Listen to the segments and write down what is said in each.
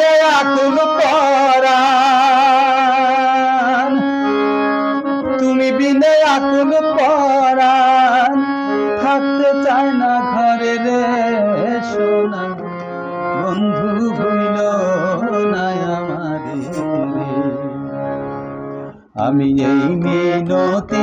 দিলে আকুল পরা তুমি বিনে আকুল পরা থাকতে চায় না ঘরে রে সোনা। বন্ধু হইল না আমার। আমি এই মিনতি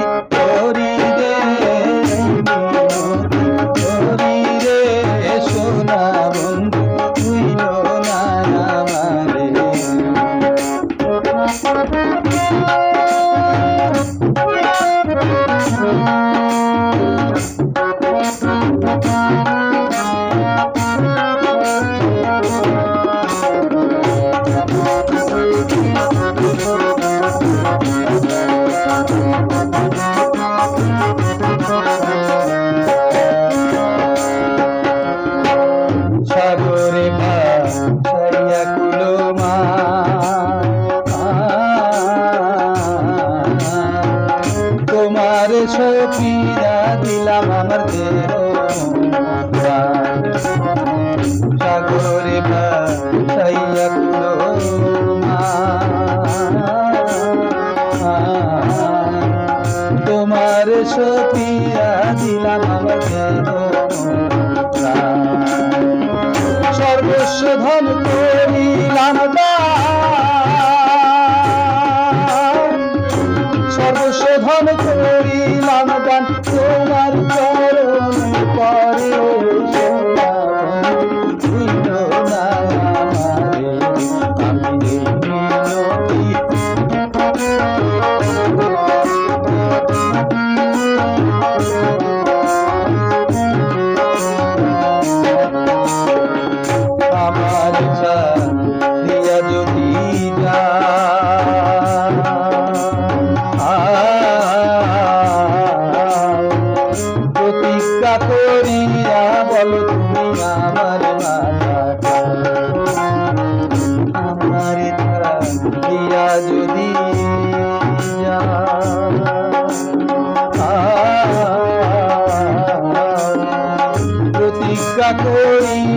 করেছ পীড়া দিলাম আমার দেহ সাগরে ভাইয়া তোমার সতীরা দিলাম আমার দেহ সর্বস্ব ধন করিলাম so করি